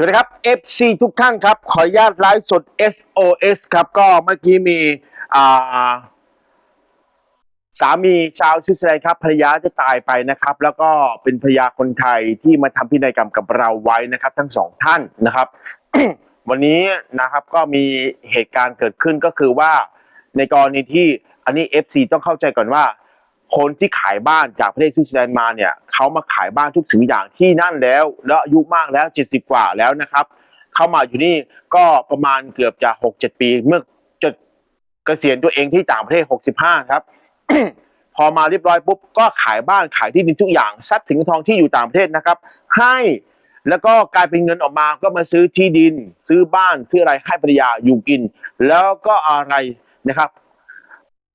สวัสดีครับ FC ทุกท่านครับ ขออนุญาตไลฟ์สด SOS ครับ ก็เมื่อกี้มีสามีชาวสวิตเซอร์แลนด์ครับภรรยาจะตายไปนะครับ แล้วก็เป็นภรรยาคนไทยที่มาทำพินัยกรรมกับเราไว้นะครับ ทั้งสองท่านนะครับ วันนี้นะครับก็มีเหตุการณ์เกิดขึ้นก็คือว่าในกรณีที่อันนี้ FC ต้องเข้าใจก่อนว่า คนที่ขายบ้านจากประเทศสวิตเซอร์แลนด์มาเนี่ยเขามาขายบ้านทุกสิ่งอย่างที่นั่นแล้ว แล้วอายุมากแล้ว 70 กว่าแล้วนะครับ เข้ามาอยู่นี่ก็ประมาณเกือบจะ6-7 ปี เมื่อจะเกษียณตัวเองที่ต่างประเทศ 65 ครับ พอมาเรียบร้อยปุ๊บก็ขายบ้านขายที่ดินทุกอย่างทรัพย์สินทองที่อยู่ต่างประเทศนะครับ ให้แล้วก็กลายเป็นเงินออกมาก็มาซื้อที่ดิน ซื้อบ้านซื้ออะไรให้ภรรยาอยู่กิน แล้วก็อะไรนะครับ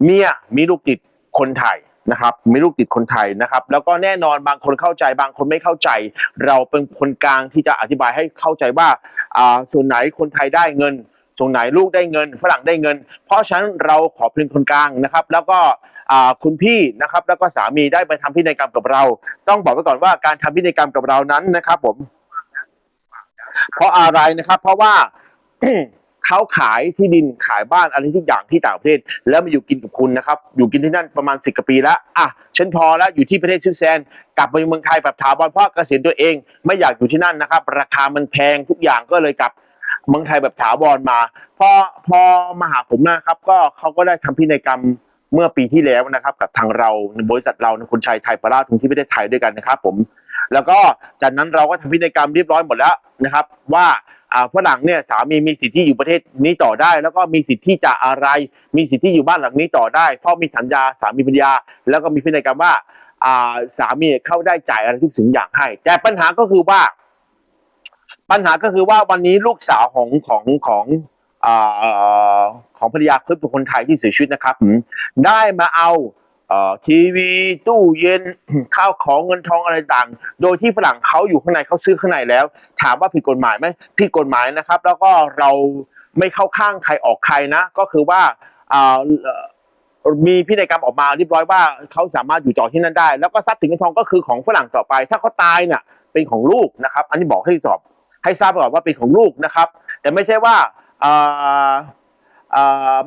เมียมีลูกติดคนไทย นะครับมีลูกติดคนไทยนะครับ แล้วก็แน่นอนบางคนเข้าใจบางคนไม่เข้าใจ เราเป็นคนกลางที่จะอธิบายให้เข้าใจว่าอ่าส่วนไหนคนไทยได้เงินส่วนไหนลูกได้เงินฝรั่งได้เงิน เพราะฉะนั้นเราขอเป็นคนกลางนะครับ แล้วก็อ่าคุณพี่นะครับ แล้วก็สามีได้ไปทำพินัยกรรมกับเรา ต้องบอกไว้ก่อนว่าการทำพินัยกรรมกับเรานั้นนะครับ ผม เพราะอะไรนะครับ เพราะว่า เขาขายที่ดินขายบ้านอะไรทุกอย่างที่ต่างประเทศ แล้วมาอยู่กินกับคุณนะครับ อยู่กินที่นั่นประมาณสิบกว่าปีแล้วอะฉันพอแล้วอยู่ที่ประเทศสวิตเซอร์แลนด์กลับมาเมืองไทยแบบถาวรเพราะเกษียณตัวเอง ไม่อยากอยู่ที่นั่นนะครับ ราคามันแพงทุกอย่างก็เลยกลับเมืองไทยแบบถาวรมาพอพอมาหาผมนะครับ ก็เขาก็ได้ทำพินัยกรรมเมื่อปีที่แล้วนะครับ กับทางเราบริษัทเราคนชัยไทยปราทุงที่ประเทศไทยด้วยกันนะครับ ผม แล้วก็จากนั้นเราก็ทำพินัยกรรมเรียบร้อยหมดแล้วนะครับ ว่าฝรั่งเนี่ยสามีมีสิทธิ์ที่อยู่ประเทศนี้ต่อได้ แล้วก็มีสิทธิ์ที่จะอะไร มีสิทธิ์ที่อยู่บ้านหลังนี้ต่อได้ เพราะมีสัญญาสามีภรรยา แล้วก็มีพินัยกรรมว่าสามีเข้าได้จ่ายอะไรทุกสิ่งอย่างให้ แต่ปัญหาก็คือว่า ปัญหาก็คือว่าวันนี้ลูกสาวของของของอของภรรยาคือเป็นคนไทยที่เสียชีวิตนะครับ ได้มาเอา ทีวีตู้เย็นข้าวของเงินทองอะไรต่าง โดยที่ฝรั่งเขาอยู่ข้างในเขาซื้อข้างในแล้ว ถามว่าผิดกฎหมายไหมผิดกฎหมายนะครับ แล้วก็เราไม่เข้าข้างใครออกใครนะ ก็คือว่าอ่าเอ่อมีพินัยกรรมออกมาเรียบร้อยว่าเขาสามารถอยู่ต่อที่นั่นได้ แล้วก็ทรัพย์สินเงินทองก็คือของฝรั่งต่อไป ถ้าเขาตายเนี่ยเป็นของลูกนะครับ อันนี้บอกให้สอบ ให้ทราบก่อนว่าเป็นของลูกนะครับ แต่ไม่ใช่ว่าอ่าอ่า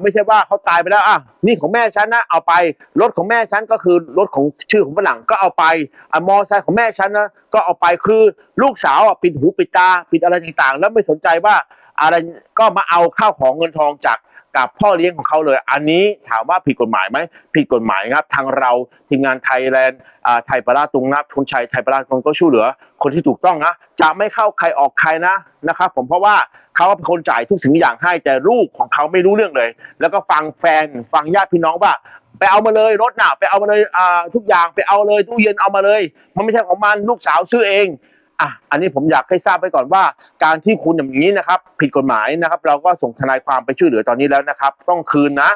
ไม่ใช่ว่าเขาตายไปแล้วอะนี่ของแม่ฉันนะเอาไปรถของแม่ฉันก็คือรถของชื่อของฝรั่งก็เอาไปอะมอไซค์ของแม่ฉันนะก็เอาไปคือลูกสาวอะปิดหูปิดตาปิดอะไรต่างๆ แล้วไม่สนใจว่าอะไรก็มาเอาข้าวของเงินทองจาก กับพ่อเลี้ยงของเขาเลย อันนี้ถามว่าผิดกฎหมายไหมผิดกฎหมายครับ ทางเราทีมงานไทยแลนด์ไทยปราตุงนะทุนชัยไทยปราตุงก็ช่วยเหลือ คนที่ถูกต้องนะจะไม่เข้าใครออกใครนะนะครับ ผมเพราะว่าเขาเป็นคนจ่ายทุกสิ่งอย่างให้แต่ลูกของเขาไม่รู้เรื่องเลย แล้วก็ฟังแฟนฟังญาติพี่น้องว่าไปเอามาเลยรถน่ะไปเอามาเลยทุกอย่างไปเอาเลยตู้เย็นเอามาเลย มันไม่ใช่ของมันลูกสาวซื้อเอง อะอันนี้ผมอยากให้ทราบไว้ก่อนว่า การที่คุณอย่างนี้นะครับ ผิดกฎหมายนะครับ เราก็ส่งทนายความไปช่วยเหลือตอนนี้แล้วนะครับ ต้องคืนนะ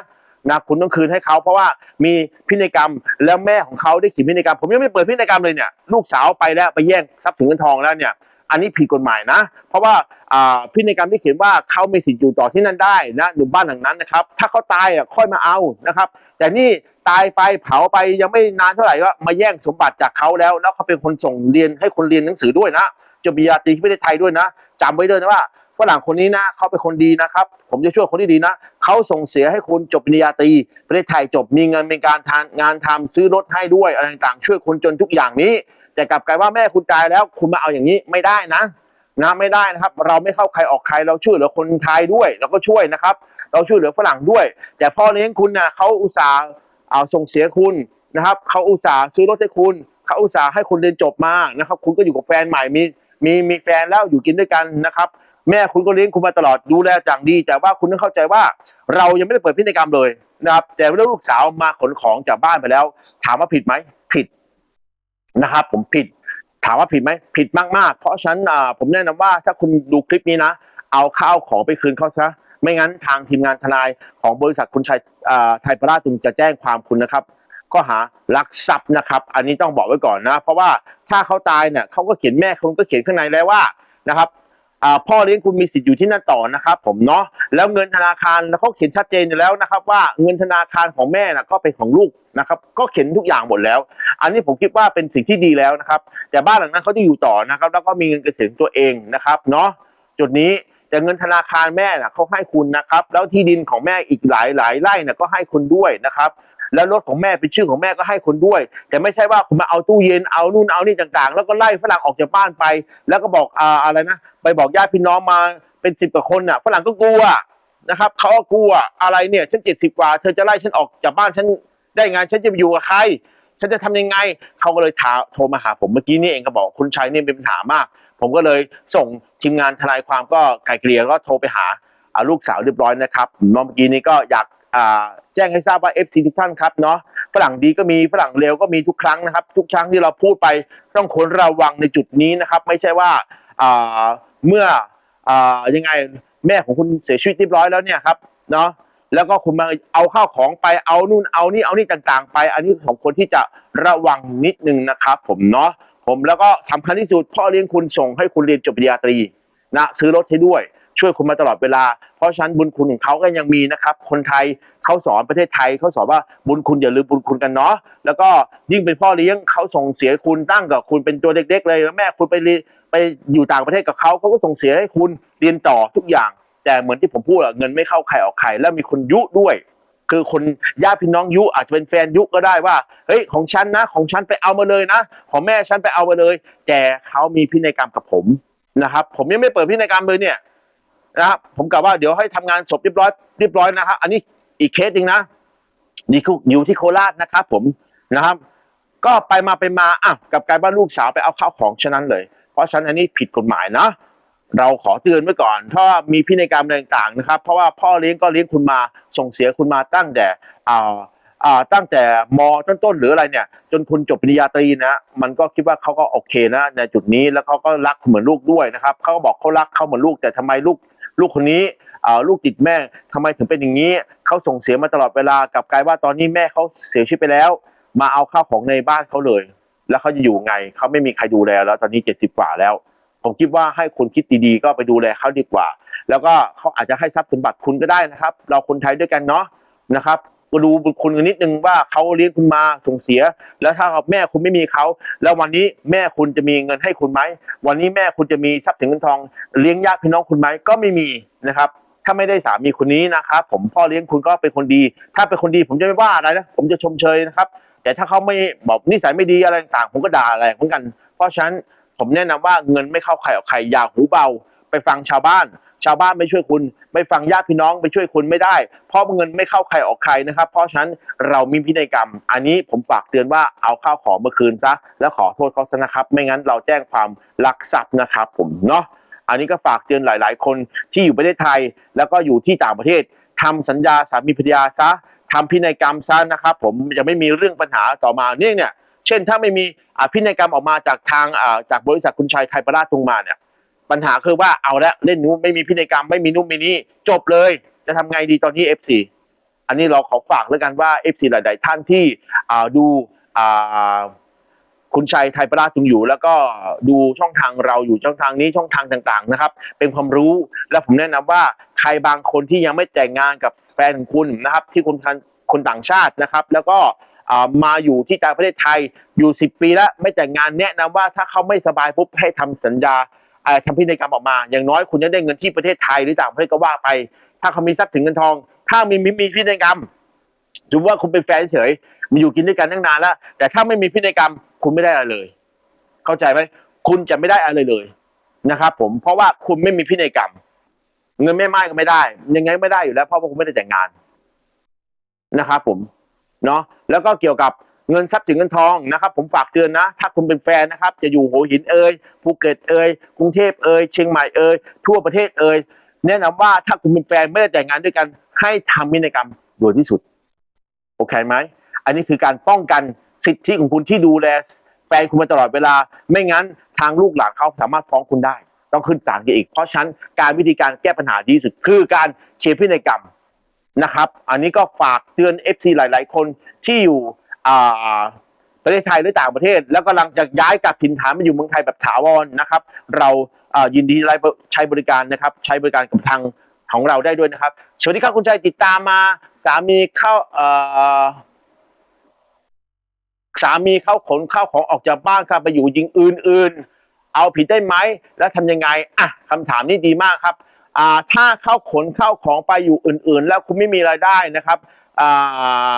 นะคุณต้องคืนให้เขาเพราะว่ามีพินัยกรรมแล้วแม่ของเขาได้เขียนพินัยกรรม ผมยังไม่เปิดพินัยกรรมเลยเนี่ย ลูกสาวไปแล้วไปแย่งทรัพย์สินเงินทองแล้วเนี่ย อันนี้ผิดกฎหมายนะ เพราะว่าอ่าพินัยกรรมที่เขียนว่าเขามีสิทธิ์อยู่ต่อที่นั่นได้นะหรือบ้านหลังนั้นนะครับ ถ้าเขาตายอะค่อยมาเอานะครับ แต่นี่ตายไปเผาไปยังไม่นานเท่าไหร่ก็มาแย่งสมบัติจากเขาแล้ว แล้วเขาเป็นคนส่งเรียนให้คนเรียนหนังสือด้วยนะจบปริญญาตรีที่ประเทศไทยด้วยนะจำไว้ด้วยนะว่าฝรั่งคนนี้นะเขาเป็นคนดีนะครับ ผมจะช่วยคนที่ดีนะเขาส่งเสียให้คุณจบปริญญาตรีประเทศไทยจบมีเงินเป็นการทานงานทำซื้อรถให้ด้วยอะไรต่างๆช่วยคนจนทุกอย่างนี้ แต่กลับกลายว่าแม่คุณตายแล้ว คุณมาเอาอย่างนี้ไม่ได้นะนะไม่ได้นะครับ เราไม่เข้าใครออกใครเราช่วยเหลือคนไทยด้วยเราก็ช่วยนะครับ เราช่วยเหลือฝรั่งด้วย แต่พ่อเลี้ยงคุณนะเขาอุตส่าห์เอาส่งเสียคุณนะครับเขาอุตส่าห์ซื้อรถให้คุณเขาอุตส่าห์ให้คุณเรียนจบมานะครับ คุณก็อยู่กับแฟนใหม่มีมีมีแฟนแล้วอยู่กินด้วยกันนะครับ แม่คุณก็เลี้ยงคุณมาตลอดดูแลอย่างดี แต่ว่าคุณต้องเข้าใจว่าเรายังไม่ได้เปิดพินัยกรรมเลยนะครับ แต่เมื่อลูกสาวมาขนของจากบ้านไปแล้ว ถามว่าผิดไหม นะครับผมผิดถามว่าผิดไหมผิดมากๆ เพราะฉะนั้นผมแนะนำว่าถ้าคุณดูคลิปนี้นะ เอาข้าวของไปคืนเขาซะไม่งั้นทางทีมงานทนายของบริษัทคุณชัยไทยประราชตุงจะแจ้งความคุณนะครับก็หาลักทรัพย์นะครับ อันนี้ต้องบอกไว้ก่อนนะ เพราะว่าถ้าเขาตายเนี่ยเขาก็เขียนแม่คุณก็เขียนข้างในแล้วว่านะครับ พ่อเลี้ยงคุณมีสิทธิ์อยู่ที่นั่นต่อนะครับ ผมเนาะแล้วเงินธนาคารแล้วเขาเขียนชัดเจนอยู่แล้วนะครับ ว่าเงินธนาคารของแม่นะก็เป็นของลูกนะครับ ก็เขียนทุกอย่างหมดแล้ว อันนี้ผมคิดว่าเป็นสิ่งที่ดีแล้วนะครับ แต่บ้านหลังนั้นเขาจะอยู่ต่อนะครับ แล้วก็มีเงินเกษียณตัวเองนะครับเนาะจุดนี้แต่เงินธนาคารแม่น่ะเขาให้คุณนะครับ แล้วที่ดินของแม่อีกหลายหลายไร่น่ะก็ให้คุณด้วยนะครับ แล้วรถของแม่เป็นชื่อของแม่ก็ให้คุณด้วย แต่ไม่ใช่ว่าคุณมาเอาตู้เย็นเอานู่นเอานี่ต่างๆ แล้วก็ไล่ฝรั่งออกจากบ้านไป แล้วก็บอกอ่าอะไรนะไปบอกญาติพี่น้องมาเป็นสิบกว่าคนน่ะฝรั่งก็กลัวนะครับเขาก็กลัวอะไรเนี่ยฉันเจ็ดสิบกว่าเธอจะไล่ฉันออกจากบ้านฉันได้ไงฉันจะไปอยู่กับใครฉันจะทำยังไงเขาก็เลยถาโทรมาหาผมเมื่อกี้นี่เองก็บอกคุณชัยเนี่ยเป็นปัญหามาก ผมก็เลยส่งทีมงานทนายความก็ไกลเกลี่ยก็โทรไปหาอ่าลูกสาวเรียบร้อยนะครับเมื่อกี้นี้ก็อยาก แจ้งให้ทราบว่า FC ทุกท่านครับเนาะฝรั่งดีก็มีฝรั่งเลวก็มีทุกครั้งนะครับ ทุกครั้งที่เราพูดไปต้องควรระวังในจุดนี้นะครับ ไม่ใช่ว่าเมื่ออ่ายังไงแม่ของคุณเสียชีวิตเรียบร้อยแล้วเนี่ยครับเนาะแล้วก็คุณมาเอาข้าวของไปเอานู่นเอานี่เอานี่ต่างๆ ไป อันนี้ของคนที่จะระวังนิดนึงนะครับ ผมเนาะผมแล้วก็สำคัญที่สุดพ่อเลี้ยงคุณส่งให้คุณเรียนจบปริญญาตรีนะซื้อรถให้ด้วย ช่วยคุณมาตลอดเวลา เพราะฉะนั้นบุญคุณของเขาก็ยังมีนะครับ คนไทยเขาสอนประเทศไทยเขาสอนว่าบุญคุณอย่าลืมบุญคุณกันเนาะแล้วก็ยิ่งเป็นพ่อเลี้ยงเขาส่งเสียคุณตั้งกับคุณเป็นตัวเด็ก ๆ เลยแล้วแม่คุณไปไปอยู่ต่างประเทศกับเขาเขาก็ส่งเสียให้คุณเรียนต่อทุกอย่าง แต่เหมือนที่ผมพูดอะเงินไม่เข้าใครออกใครแล้วมีคนยุด้วยคือคนญาติพี่น้องยุอาจจะเป็นแฟนยุก็ได้ว่าเฮ้ยของฉันนะ ของฉันไปเอามาเลยนะ ของแม่ฉันไปเอามาเลย แต่เขามีพินัยกรรมกับผมนะครับ ผมยังไม่เปิดพินัยกรรมเลยเนี่ย นะครับผมกะว่าเดี๋ยวให้ทำงานศพเรียบร้อยเรียบร้อยนะครับอันนี้อีกเคสหนึ่งนะนี่คืออยู่ที่โคราชนะครับผมนะครับ ก็ไปมาไปมาอะกับกายว่าลูกสาวไปเอาข้าวของฉะนั้นเลย เพราะฉะนั้นอันนี้ผิดกฎหมายนะเราขอเตือนไว้ก่อน ถ้ามีพินัยกรรมอะไรต่างๆนะครับ เพราะว่าพ่อเลี้ยงก็เลี้ยงคุณมาส่งเสียคุณมาตั้งแต่อ่าอ่าตั้งแต่มต้นๆหรืออะไรเนี่ย จนคุณจบปริญญาตรีนะ มันก็คิดว่าเขาก็โอเคนะในจุดนี้แล้วเขาก็รักเหมือนลูกด้วยนะครับเขาก็บอกเขารักเขาเหมือนลูกแต่ทำไมลูก ลูกคนนี้ลูกติดแม่ทำไมถึงเป็นอย่างนี้เขาส่งเสียมาตลอดเวลากับกลายว่าตอนนี้แม่เขาเสียชีวิตไปแล้ว มาเอาข้าวของในบ้านเขาเลย แล้วเขาจะอยู่ไงเขาไม่มีใครดูแลแล้ว ตอนนี้เจ็ดสิบกว่าแล้ว ผมคิดว่าให้คุณคิดดีๆก็ไปดูแลเขาดีกว่า แล้วก็เขาอาจจะให้ทรัพย์สมบัติคุณก็ได้นะครับ เราคนไทยด้วยกันเนาะนะครับ ก็ดูบุคุณกันนิดนึงว่าเขาเลี้ยงคุณมาส่งเสีย แล้วถ้าแม่คุณไม่มีเขาแล้ววันนี้แม่คุณจะมีเงินให้คุณไหมวันนี้แม่คุณจะมีทรัพย์สินเงินทอง เลี้ยงญาติพี่น้องคุณไหมก็ไม่มีนะครับถ้าไม่ได้สามีคนนี้นะครับผมพ่อเลี้ยงคุณก็เป็นคนดี ถ้าเป็นคนดีผมจะไม่ว่าอะไรนะผมจะชมเชยนะครับ แต่ถ้าเขาไม่บอกนิสัยไม่ดีอะไรต่างผมก็ด่าอะไรเหมือนกัน เพราะฉะนั้นผมแนะนำว่าเงินไม่เข้าใครออกใครอย่าหูเบา ไปฟังชาวบ้าน ชาวบ้านไม่ช่วยคุณ ไม่ฟังญาติพี่น้องไปช่วยคุณไม่ได้ เพราะเงินไม่เข้าใครออกใครนะครับ เพราะฉะนั้นเรามีพินัยกรรม อันนี้ผมฝากเตือนว่าเอาข้าวของมาคืนซะ แล้วขอโทษเขาซะนะครับ ไม่งั้นเราแจ้งความลักทรัพย์นะครับ ผมเนาะอันนี้ก็ฝากเตือนหลาย ๆ คนที่อยู่ประเทศไทย แล้วก็อยู่ที่ต่างประเทศทำสัญญาสามีภรรยาซะทำพินัยกรรมซะนะครับ ผมจะไม่มีเรื่องปัญหาต่อมาเนี่ยเนี่ย เช่นถ้าไม่มีพินัยกรรมออกมาจากทางจากบริษัทคุณชัยไทยประราชตรงมาเนี่ย ปัญหาคือว่าเอาละเล่นนู้นไม่มีพินัยกรรมไม่มีนู่นไม่นี่จบเลย จะทำไงดีตอนนี้ FC อันนี้เราขอฝากแล้วกันว่า FC หลาย ๆ ท่านที่ดูคุณชัยไทยประราชตรงอยู่ แล้วก็ดูช่องทางเราอยู่ช่องทางนี้ช่องทางต่าง ๆ นะครับ เป็นความรู้และผมแนะนำว่าใครบางคนที่ยังไม่แต่งงานกับแฟนของคุณนะครับ ที่คุณคนต่างชาตินะครับ แล้วก็มาอยู่ที่ต่างประเทศไทยอยู่สิบปีแล้วไม่แต่งงานแนะนำว่าถ้าเขาไม่สบายปุ๊บให้ทำสัญญา ทำพินัยกรรมออกมา อย่างน้อยคุณจะได้เงินที่ประเทศไทยหรือต่างประเทศก็ว่าไป ถ้าเขามีทรัพย์สินเงินทอง ถ้ามีมีมีพินัยกรรมถือว่าคุณเป็นแฟนเฉยมาอยู่กินด้วยกันตั้งนานแล้ว แต่ถ้าไม่มีพินัยกรรมคุณไม่ได้อะไรเลย เข้าใจไหมคุณจะไม่ได้อะไรเลยนะครับผมเพราะว่าคุณไม่มีพินัยกรรม เงินแม่ไม้ก็ไม่ได้ ยังไงไม่ได้อยู่แล้วเพราะว่าคุณไม่ได้แต่งงานนะครับผมเนาะแล้วก็เกี่ยวกับ เงินทรัพย์สินเงินทองนะครับผมฝากเตือนนะ ถ้าคุณเป็นแฟนนะครับ จะอยู่หัวหินเอ่ยภูเก็ตเอ่ยกรุงเทพเอ่ยเชียงใหม่เอ่ยทั่วประเทศเอ่ยแนะนำว่าถ้าคุณเป็นแฟนไม่ได้แต่งงานด้วยกัน ให้ทำพินัยกรรมด่วนที่สุด โอเคไหม อันนี้คือการป้องกันสิทธิของคุณที่ดูแลแฟนคุณมาตลอดเวลา ไม่งั้นทางลูกหลานเขาสามารถฟ้องคุณได้ ต้องขึ้นศาลกันอีก เพราะฉะนั้นการวิธีการแก้ปัญหาดีที่สุด คือการเชียร์พินัยกรรมนะครับ อันนี้ก็ฝากเตือน FC หลาย ๆ คนที่อยู่ ประเทศไทยหรือต่างประเทศ แล้วกำลังจะย้ายกลับถิ่นฐานมาอยู่เมืองไทยแบบถาวรนะครับ เรายินดีใช้บริการนะครับ ใช้บริการกับทางของเราได้ด้วยนะครับ สวัสดีครับคุณชัยติดตามมา สามีเข้าสามีเข้าขนข้าวของออกจากบ้านครับไปอยู่ยิงอื่นเอาผิดได้ไหมแล้วทำยังไงอะคำถามนี้ดีมากครับอ่าถ้าเข้าขนเข้าของไปอยู่อื่น ๆ แล้วคุณไม่มีรายได้นะครับอ่า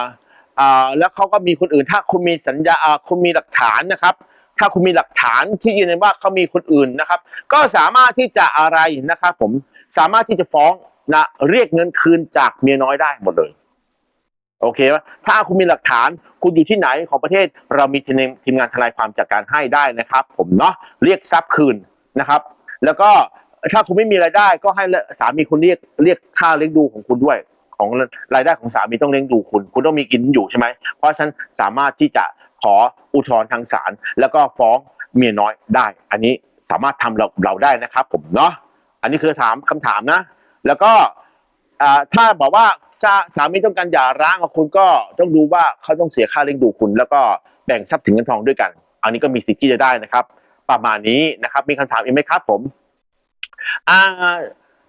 แล้วเขาก็มีคนอื่น ถ้าคุณมีสัญญาคุณมีหลักฐานนะครับ ถ้าคุณมีหลักฐานที่ยืนยันว่าเขามีคนอื่นนะครับ ก็สามารถที่จะอะไรนะครับผมสามารถที่จะฟ้องนะเรียกเงินคืนจากเมียน้อยได้หมดเลยโอเคไหมถ้าคุณมีหลักฐานคุณอยู่ที่ไหนของประเทศ เรามีทีมทีมงานทนายความจัดการให้ได้นะครับ ผมเนาะเรียกทรัพย์คืนนะครับ แล้วก็ถ้าคุณไม่มีรายได้ก็ให้สามีคุณเรียกเรียกค่าเลี้ยงดูของคุณด้วย ของรายได้ของสามีต้องเลี้ยงดูคุณ คุณต้องมีกินอยู่ใช่ไหม เพราะฉะนั้นสามารถที่จะขออุทธรณ์ทางศาลแล้วก็ฟ้องเมียน้อยได้ อันนี้สามารถทำเราเราได้นะครับผมเนาะอันนี้คือถามคำถามนะ แล้วก็ถ้าบอกว่าสามีต้องการหย่าร้างกับคุณก็ต้องดูว่าเขาต้องเสียค่าเลี้ยงดูคุณ แล้วก็แบ่งทรัพย์สินเงินทองด้วยกัน อันนี้ก็มีสิทธิ์ที่จะได้นะครับ ประมาณนี้นะครับ มีคำถามอีกไหมครับผมอ่า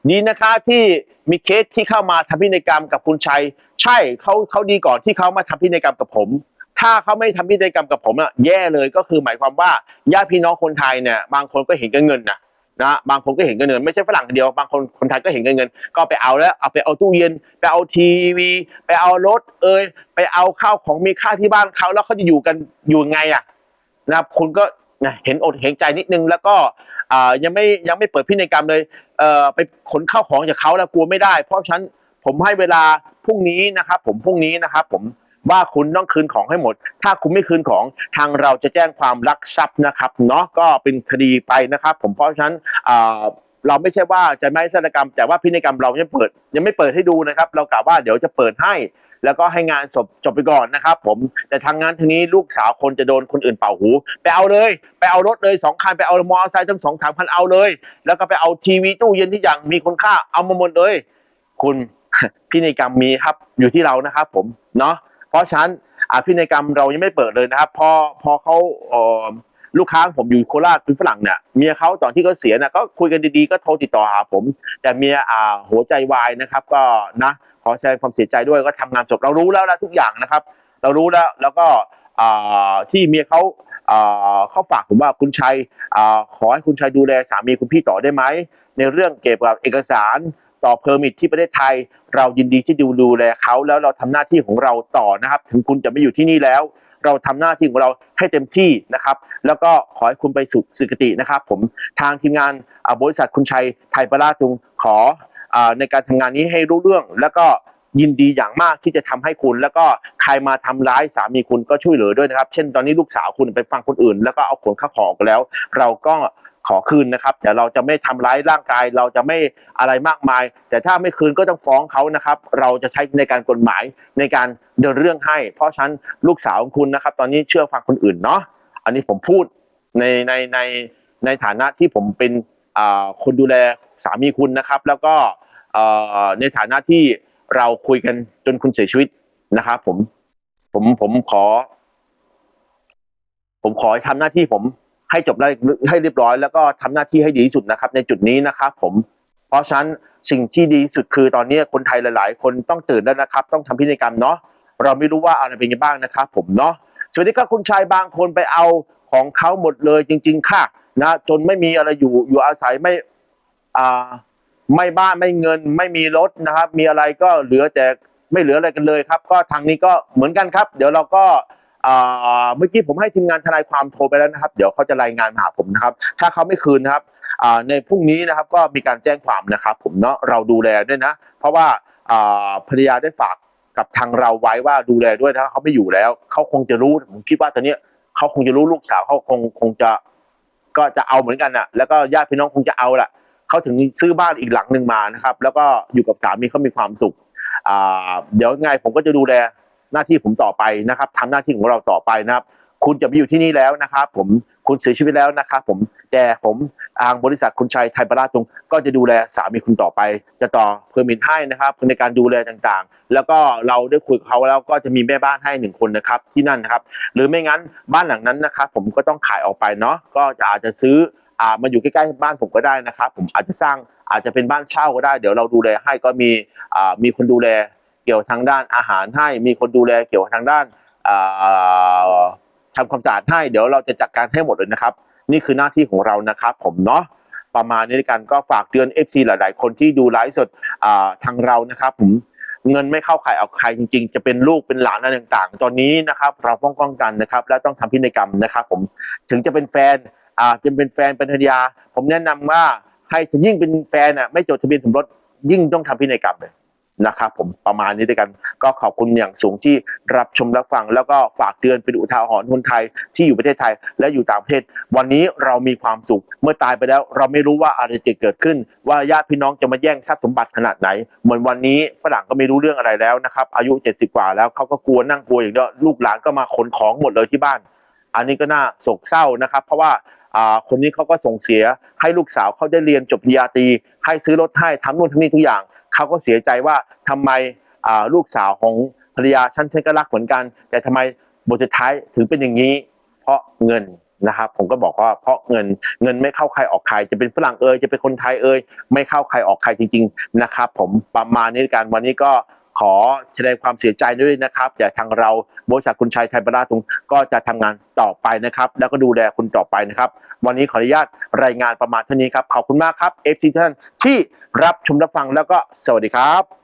ดีนะคะที่มีเคสที่เข้ามาทำพินัยกรรมกับคุณชัย ใช่เขาเขาดีก่อนที่เขามาทำพินัยกรรมกับผม ถ้าเขาไม่ทำพินัยกรรมกับผมอะแย่เลยก็คือหมายความว่าญาติพี่น้องคนไทยเนี่ยบางคนก็เห็นกันเงินนะนะบางคนก็เห็นกันเงินไม่ใช่ฝรั่งคนเดียวบางคนคนไทยก็เห็นกันเงิน ก็ไปเอาแล้วเอาไปเอาตู้เย็นไปเอาทีวี ไปเอารถเอยไปเอาข้าวของมีค่าที่บ้านเขาแล้วเขาจะอยู่กันอยู่ไงอะนะครับคุณก็ นะเห็นอดเห็นใจนิดนึงแล้วก็ยังไม่ยังไม่เปิดพินัยกรรมเลยเไปขนข้าวของจากเขาแล้วกลัวไม่ได้ เพราะฉะนันผมให้เวลาพรุ่งนี้นะครับ ผมพรุ่งนี้นะครับ ผมว่าคุณต้องคืนของให้หมด ถ้าคุณไม่คืนของทางเราจะแจ้งความลักทรัพย์นะครับเนาะก็เป็นคดีไปนะครับ ผมเพราะฉะนั้นเราไม่ใช่ว่าจะไม่ให้ศัลกรรม แต่ว่าพินัยกรรมเรายังเปิด ยังไม่เปิดให้ดูนะครับ เรากะว่าเดี๋ยวจะเปิดให้ แล้วก็ให้งานจบจบไปก่อนนะครับ ผมแต่ทางงานทีนี้ลูกสาวคนจะโดนคนอื่นเป่าหู ไปเอาเลย ไปเอารถเลยสองคันไปเอามอเตอร์ไซค์ทั้งสองสามพันเอาเลย แล้วก็ไปเอาทีวีตู้เย็นที่อย่างมีคุณค่าเอามาหมดเลย คุณพินัยกรรมมีครับอยู่ที่เรานะครับ ผมเนาะเพราะฉะนั้นอ่าพินัยกรรมเรายังไม่เปิดเลยนะครับ พอพอเขาเลูกค้าผมอยู่โคราชเป็นฝรั่งเนี่ยเมียเขาตอนที่เขาเสียนะก็คุยกันดีๆก็โทรติดต่อหาผม แต่เมียอ่าหัวใจวายนะครับ ก็นะ ขอแสดงความเสียใจด้วยก็ทำงานจบเรารู้แล้วนะทุกอย่างนะครับ เรารู้แล้วแล้วก็ที่เมียเขาเขาฝากผมว่าคุณชัยอขอให้คุณชัยดูแลสามีคุณพี่ต่อได้ไหมในเรื่องเกี่ยวกับเอกสารต่อเพอร์มิทที่ประเทศไทย เรายินดีที่ดูดูแลเขาแล้วเราทำหน้าที่ของเราต่อนะครับ ถึงคุณจะไม่อยู่ที่นี่แล้ว เราทำหน้าที่ของเราให้เต็มที่นะครับ แล้วก็ขอให้คุณไปสุขสุคตินะครับ ผมทางทีมงานอาบริษัทคุณชัยไทยประลาจุงขอ ในการทำงานนี้ให้รู้เรื่อง แล้วก็ยินดีอย่างมากที่จะทำให้คุณ แล้วก็ใครมาทำร้ายสามีคุณก็ช่วยเหลือด้วยนะครับ เช่นตอนนี้ลูกสาวคุณไปฟังคนอื่น แล้วก็เอาขนข้าวของแล้ว เราก็ขอคืนนะครับแต่เราจะไม่ทำร้ายร่างกาย เราจะไม่อะไรมากมาย แต่ถ้าไม่คืนก็ต้องฟ้องเขานะครับ เราจะใช้ในการกฎหมายในการเดินเรื่องให้ เพราะฉะนั้นลูกสาวของคุณนะครับ ตอนนี้เชื่อฟังคนอื่นเนาะอันนี้ผมพูดในในในในฐานะที่ผมเป็น คนดูแลสามีคุณนะครับ แล้วก็ในฐานะที่เราคุยกันจนคุณเสียชีวิตนะครับผมผมผมขอ ผมขอให้ทำหน้าที่ผมให้จบได้ให้เรียบร้อย แล้วก็ทำหน้าที่ให้ดีที่สุดนะครับ ในจุดนี้นะครับ ผม เพราะฉะนั้นสิ่งที่ดีที่สุดคือตอนนี้คนไทยหลาย ๆ คนต้องตื่นแล้วนะครับ ต้องทำพินัยกรรมเนาะเราไม่รู้ว่าอะไรเป็นยังไงบ้างนะครับ ผมเนาะสวัสดีครับคุณชายบางคนไปเอาของเขาหมดเลยจริง ๆ ค่ะ นะจนไม่มีอะไรอยู่อยู่อาศัยไม่อ่าไม่บ้านไม่เงินไม่มีรถนะครับ มีอะไรก็เหลือแต่ไม่เหลืออะไรกันเลยครับ ก็ทางนี้ก็เหมือนกันครับ เดี๋ยวเราก็เมื่อกี้ผมให้ทีมงานทนายความโทรไปแล้วนะครับ เดี๋ยวเขาจะรายงานมาหาผมนะครับ ถ้าเขาไม่คืนนะครับในพรุ่งนี้นะครับก็มีการแจ้งความนะครับ ผมเนาะเราดูแลด้วยนะ เพราะว่าภรรยาได้ฝากกับทางเราไว้ว่าดูแลด้วยถ้าเขาไม่อยู่แล้ว เขาคงจะรู้ผมคิดว่าตอนนี้เขาคงจะรู้ลูกสาวเขาคงคงจะ ก็จะเอาเหมือนกันน่ะ แล้วก็ญาติพี่น้องคงจะเอาแหละเขาถึงซื้อบ้านอีกหลังหนึ่งมานะครับ แล้วก็อยู่กับสามีเขามีความสุขอ่าเดี๋ยวไงผมก็จะดูแลหน้าที่ผมต่อไปนะครับทำหน้าที่ของเราต่อไปนะครับ คุณจะไปอยู่ที่นี่แล้วนะครับ ผม คุณเสียชีวิตแล้วนะครับผมแต่ผมทางบริษัทคุณชัยไทยประราชตรงก็จะดูแลสามีคุณต่อไป จะต่อเพอร์มิทให้นะครับในการดูแลต่างๆ แล้วก็เราได้คุยกับเขาแล้วก็จะมีแม่บ้านให้หนึ่งคนนะครับที่นั่นนะครับ หรือไม่งั้นบ้านหลังนั้นนะครับผมก็ต้องขายออกไปเนาะก็จะอาจจะซื้ออ่ามาอยู่ใกล้ๆบ้านผมก็ได้นะครับ ผมอาจจะสร้างอาจจะเป็นบ้านเช่าก็ได้ เดี๋ยวเราดูแลให้ก็มีอ่ามีคนดูแลเกี่ยวทางด้านอาหารให้ มีคนดูแลเกี่ยวทางด้านอ่า ทำความสะอาดให้เดี๋ยวเราจะจัดการให้หมดเลยนะครับ นี่คือหน้าที่ของเรานะครับผมเนาะประมาณนี้ด้วยกันก็ฝากเตือน FC หลาย ๆ คนที่ดูไลฟ์สดทางเรานะครับผมเงินไม่เข้าใครเอาใครจริง ๆ จะเป็นลูกเป็นหลานอะไรต่าง ๆ ตอนนี้นะครับ เราต้องป้องกันนะครับ และต้องทำพินัยกรรมนะครับ ผมถึงจะเป็นแฟนอ่าจะเป็นแฟนเป็นภรรยา ผมแนะนำว่าให้ยิ่งเป็นแฟนอะไม่จดทะเบียนสมรสยิ่งต้องทำพินัยกรรมเลย นะครับผมประมาณนี้ด้วยกัน ก็ขอบคุณอย่างสูงที่รับชมรับฟัง แล้วก็ฝากเตือนเป็นอุทาหรณ์คนไทยที่อยู่ประเทศไทยและอยู่ต่างประเทศ วันนี้เรามีความสุข เมื่อตายไปแล้ว เราไม่รู้ว่าอะไรจะเกิดขึ้น ว่าญาติพี่น้องจะมาแย่งทรัพย์สมบัติขนาดไหน เหมือนวันนี้ฝรั่งก็ไม่รู้เรื่องอะไรแล้วนะครับอายุ 70 กว่าแล้วเขาก็กลัวนั่งกลัวอย่างเดียวลูกหลานก็มาขนของหมดเลยที่บ้าน อันนี้ก็น่าโศกเศร้านะครับ เพราะว่าอ่า คนนี้เขาก็ส่งเสียให้ลูกสาวเขาได้เรียนจบปริญญาตรีให้ซื้อรถให้ทำนู่นทำนี่ทุกอย่างเขาก็เสียใจว่าทำไมลูกสาวของภรรยาฉันฉันก็รักเหมือนกัน แต่ทำไมบทสุดท้ายถึงเป็นอย่างนี้ เพราะเงินนะครับผมก็บอกว่าเพราะเงินเงินไม่เข้าใครออกใครจะเป็นฝรั่งเอ่ยจะเป็นคนไทยเอ่ยไม่เข้าใครออกใครจริง ๆ นะครับ ผมประมาณนี้กันวันนี้ก็ ขอแสดงความเสียใจด้วยนะครับแต่ทางเราบริษัทคุณชัยไทยบระราทุงก็จะทำงานต่อไปนะครับ แล้วก็ดูแลคุณต่อไปนะครับ วันนี้ขออนุญาตรายงานประมาณเท่านี้ครับ ขอบคุณมากครับเอฟซีท่านที่รับชมรับฟังแล้วก็สวัสดีครับ